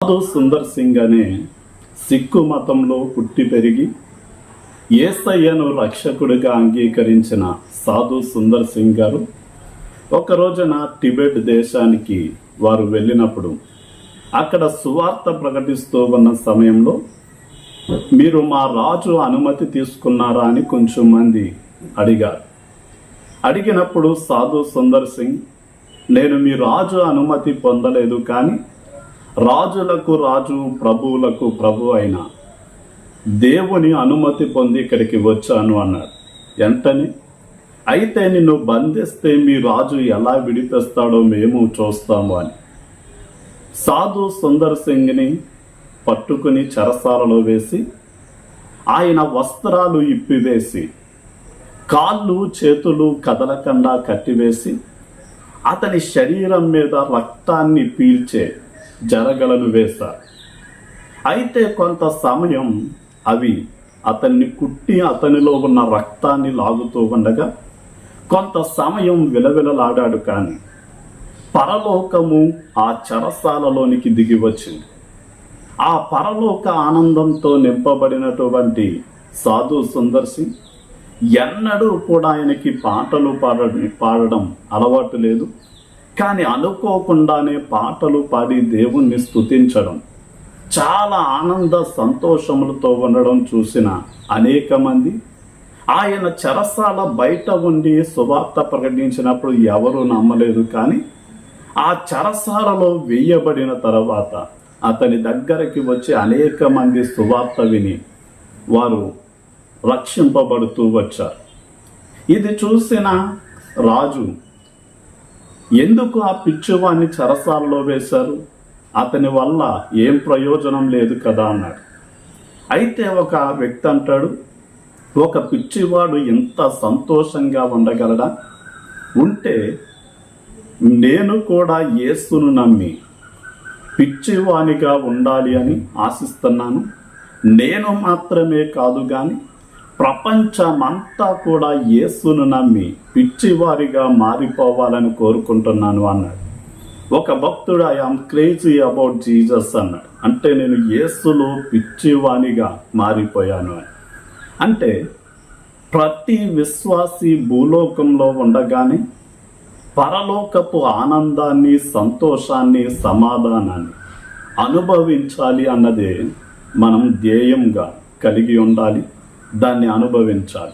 సాధు సుందర్ సింగ్ అనే సిక్కు మతంలో పుట్టి పెరిగి ఏసయ్యను రక్షకుడిగా అంగీకరించిన సాధు సుందర్ సింగ్ గారు ఒక రోజున టిబెట్ దేశానికి వారు వెళ్ళినప్పుడు అక్కడ సువార్త ప్రకటిస్తూ ఉన్న సమయంలో మీరు మా రాజు అనుమతి తీసుకున్నారా? అని కొంచెం మంది అడిగారు. అడిగినప్పుడు సాధు సుందర్ సింగ్ నేను మీ రాజు అనుమతి పొందలేదు కానీ రాజులకు రాజు ప్రభువులకు ప్రభు అయిన దేవుని అనుమతి పొంది ఇక్కడికి వచ్చాను అన్నాడు. వెంటనే అయితే నిన్ను బంధిస్తే మీ రాజు ఎలా విడిపిస్తాడో మేము చూస్తాము అని. సాధు సుందర్ సింగ్ని పట్టుకుని చెరసాలలో వేసి ఆయన వస్త్రాలు ఇప్పివేసి కాళ్ళు చేతులు కదలకుండా కట్టివేసి అతని శరీరం మీద రక్తాన్ని పీల్చే జరగలను వేశారు అయితే కొంత సమయం అవి అతన్ని కుట్టి అతనిలో ఉన్న రక్తాన్ని లాగుతూ ఉండగా కొంత సమయం విలవిలలాడాడు కానీ పరలోకము ఆ చరసాలలోనికి దిగి వచ్చింది. ఆ పరలోక ఆనందంతో నింపబడినటువంటి సాధు సుందర్ సింగ్ ఎన్నడూ కూడా ఆయనకి పాటలు పాడ పాడడం అలవాటు లేదు. కానీ అనుకోకుండానే పాటలు పాడి దేవుణ్ణి స్థుతించడం చాలా ఆనంద సంతోషములతో ఉండడం చూసిన అనేక మంది ఆయన చెరసాల బయట ఉండి సువార్త ప్రకటించినప్పుడు ఎవరు నమ్మలేదు. కానీ ఆ చెరసాలలో వేయబడిన తర్వాత అతని దగ్గరికి వచ్చి అనేక మంది సువార్త విని వారు రక్షింపబడుతూ వచ్చారు. ఇది చూసిన రాజు ఎందుకు ఆ పిచ్చివాణ్ణి చరసాల్లో వేశారు? అతని వల్ల ఏం ప్రయోజనం లేదు కదా అన్నాడు. అయితే ఒక వ్యక్తి అంటాడు ఒక పిచ్చివాడు ఎంత సంతోషంగా ఉండగలడా? ఉంటే నేను కూడా యేసును నమ్మి పిచ్చివానిగా ఉండాలి అని ఆశిస్తున్నాను. నేను మాత్రమే కాదు కానీ ప్రపంచమంతా కూడా యేసును నమ్మి పిచ్చివారిగా మారిపోవాలని కోరుకుంటున్నాను అన్నాడు. ఒక భక్తుడు ఐఆమ్ క్రేజీ అబౌట్ జీజస్ అన్నాడు. అంటే నేను యేసులో పిచ్చివాణిగా మారిపోయాను అని. అంటే ప్రతి విశ్వాసి భూలోకంలో ఉండగానే పరలోకపు ఆనందాన్ని సంతోషాన్ని సమాధానాన్ని అనుభవించాలి అన్నదే మనం ధ్యేయంగా కలిగి ఉండాలి. దాన్ని అనుభవించాలి.